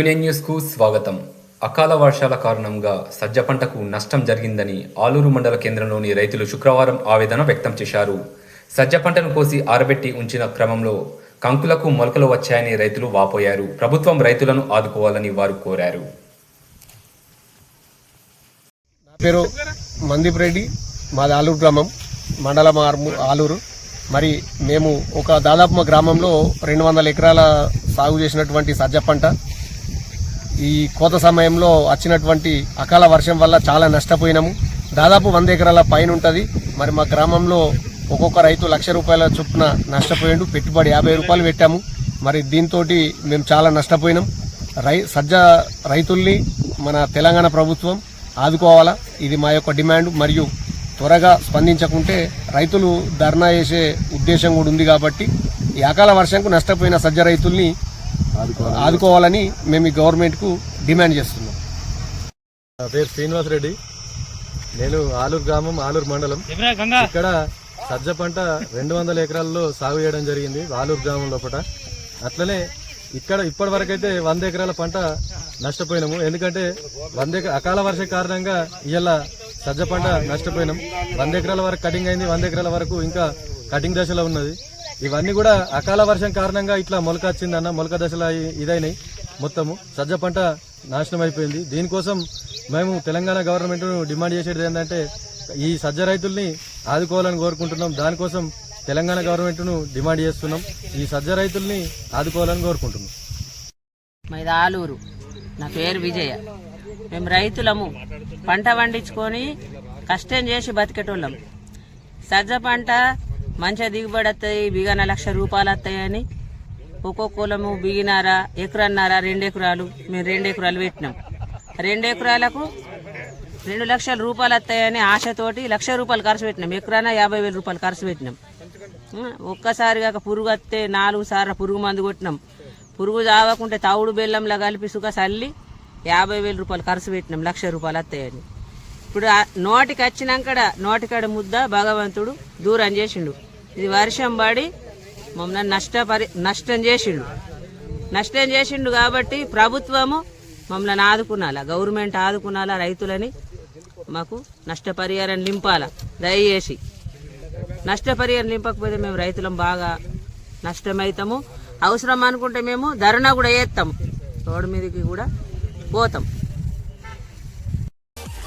Union న్యూస్కు స్వాగతం. అకాల వర్షాల కారణంగా సజ్జ పంటకు నష్టం జరిగిందని ఆలూరు మండల కేంద్రంలోని రైతులు శుక్రవారం ఆవేదన వ్యక్తం చేశారు. సజ్జ పంటను కోసి ఆరబెట్టి ఉంచిన క్రమంలో కంకులకు మొలకలు వచ్చాయని రైతులు వాపోయారు. ప్రభుత్వం రైతులను ఆదుకోవాలని వారు కోరారు. నా పేరు మందీప్ రెడ్డి. మాది ఆలూరు గ్రామం. మండలం ఆలూరు. మరి మేము ఒక దాదాపు మా గ్రామంలో రెండు వందల ఎకరాల సాగు చేసినటువంటి సజ్జ పంట. ఈ కోత సమయంలో వచ్చినటువంటి అకాల వర్షం వల్ల చాలా నష్టపోయినాము. దాదాపు వంద ఎకరాల పైన ఉంటుంది. మరి మా గ్రామంలో ఒక్కొక్క రైతు లక్ష రూపాయల చొప్పున నష్టపోయిండు. పెట్టుబడి యాభై రూపాయలు పెట్టాము. మరి దీంతో మేము చాలా నష్టపోయినాం. రై సజ్జ రైతుల్ని మన తెలంగాణ ప్రభుత్వం ఆదుకోవాలా? ఇది మా యొక్క డిమాండ్. మరియు త్వరగా స్పందించకుంటే రైతులు ధర్నా చేసే ఉద్దేశం కూడా ఉంది కాబట్టి ఈ అకాల వర్షంకు నష్టపోయిన సజ్జ రైతుల్ని ఆదుకోవాలని మేము ఈ గవర్నమెంట్కు డిమాండ్ చేస్తున్నాం. నా పేరు శ్రీనివాస్ రెడ్డి. నేను ఆలూరు గ్రామం ఆలూరు మండలం. ఇక్కడ సజ్జ పంట రెండు వందల ఎకరాల్లో సాగు చేయడం జరిగింది ఆలూరు గ్రామం లోపల. అట్లనే ఇక్కడ ఇప్పటి వరకు అయితే వంద ఎకరాల పంట నష్టపోయినాము. ఎందుకంటే వంద అకాల వర్ష కారణంగా ఇవాళ సజ్జ పంట నష్టపోయినాం. వంద ఎకరాల వరకు కటింగ్ అయింది వంద ఎకరాల వరకు ఇంకా కటింగ్ దశలో ఉన్నది. ఇవన్నీ కూడా అకాల వర్షం కారణంగా ఇట్లా మొలక వచ్చిందన్న మొలక దశలో ఇదైనాయి. మొత్తము సజ్జ పంట నాశనం అయిపోయింది. దీనికోసం మేము తెలంగాణ గవర్నమెంట్ డిమాండ్ చేసేది ఏంటంటే ఈ సజ్జ రైతుల్ని ఆదుకోవాలని కోరుకుంటున్నాం. దానికోసం తెలంగాణ గవర్నమెంట్ను డిమాండ్ చేస్తున్నాం. ఈ సజ్జ రైతుల్ని ఆదుకోవాలని కోరుకుంటున్నాం. మాది ఆలూరు. నా పేరు విజయ. మేము రైతులము. పంట పండించుకొని కష్టం చేసి బతికేటోళ్ళం. సజ్జ పంట మంచిగా దిగుబడి వస్తాయి బిగాన లక్ష రూపాయలు వస్తాయని ఒక్కొక్కలము బిగినారా ఎకరన్నారా రెండు ఎకరాలు మేము రెండు ఎకరాలు పెట్టినాం. రెండు ఎకరాలకు రెండు లక్షల రూపాయలు వస్తాయని ఆశతోటి లక్ష రూపాయలు ఖర్చు పెట్టినాం. ఎకరానా యాభై వేల రూపాయలు ఖర్చు పెట్టినాం. ఒక్కసారి కాక పురుగు వస్తే నాలుగు సార్లు పురుగు మందు కొట్టినాం. పురుగు చావకుంటే తవుడు బెల్లంలా కలిపి సుఖ చల్లి యాభై వేల రూపాయలు ఖర్చు పెట్టినాం లక్ష రూపాయలు వస్తాయని ఇప్పుడు నోటికి వచ్చినాకడ నోటికాడ ముద్ద భగవంతుడు దూరం చేసిండు. ఇది వర్షం పడి మమ్మల్ని నష్టపరి నష్టం చేసిండు. నష్టం చేసిండు కాబట్టి ప్రభుత్వము మమ్మల్ని ఆదుకునాలా గవర్నమెంట్ ఆదుకునాలా రైతులని? మాకు నష్టపరిహారం నింపాలా దయచేసి. నష్టపరిహారం నింపకపోతే మేము రైతులం బాగా నష్టమవుతాము అవసరం అనుకుంటే మేము ధర్నా కూడా వేస్తాము రోడ్డు మీదకి కూడా పోతాం.